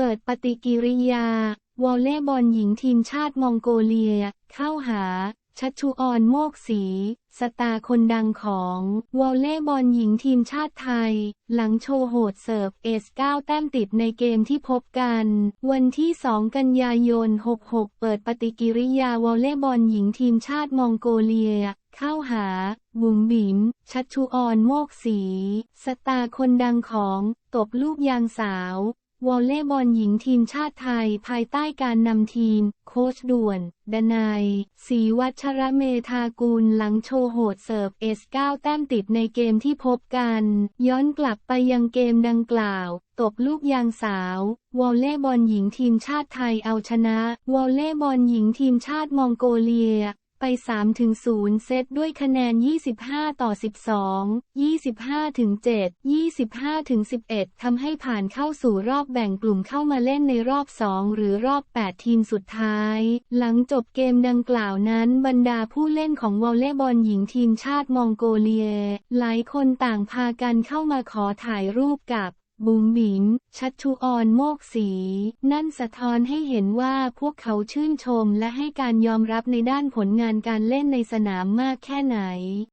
เปิดปฏิกิริยา วอลเลย์บอลหญิงทีมชาติมองโกเลีย เข้าหา ชัชชุออนโมกศรีสตาคนดังของวอลเลย์บอลหญิงทีมชาติไทย หลังโชว์โหดเสิร์ฟเอส9แต้มติดในเกมที่พบกัน วันที่ 2 กันยายน 66 เปิดปฏิกิริยาวอลเลย์บอลหญิงทีมชาติมองโกเลียเข้าหา บุ๋มบิ๋ม ชัชชุออนโมกศรีสตาคนดังของ ตบลูกยางสาว วอลเลย์บอลหญิงทีมชาติไทยภายใต้การนำทีม โค้ชด่วน ดนัยศรีวัชระเมธากุลหลังโชว์โหดเสิร์ฟเอส9แต้มติดในเกมที่พบกัน ย้อนกลับไปยังเกมดังกล่าว ตบลูกยางสาว วอลเลย์บอลหญิงทีมชาติไทยเอาชนะ วอลเลย์บอลหญิงทีมชาติมองโกเลีย ไป 3-0 เซตด้วยคะแนน 25 ต่อ 12 25 7 25 11 ทำให้ผ่านเข้าสู่รอบแบ่งกลุ่มเข้ามาเล่นในรอบ 2 หรือรอบ 8 ทีมสุดท้าย หลังจบเกมดังกล่าวนั้นบรรดาผู้เล่นของวอลเลย์บอลหญิงทีมชาติมองโกเลีย หลายคนต่างพากันเข้ามาขอถ่ายรูปกับ บุ๋มบิ๋มชัชชุออนโมกสี นั่นสะท้อนให้เห็นว่าพวกเขาชื่นชมและให้การยอมรับในด้านผลงานการเล่นในสนามมากแค่ไหน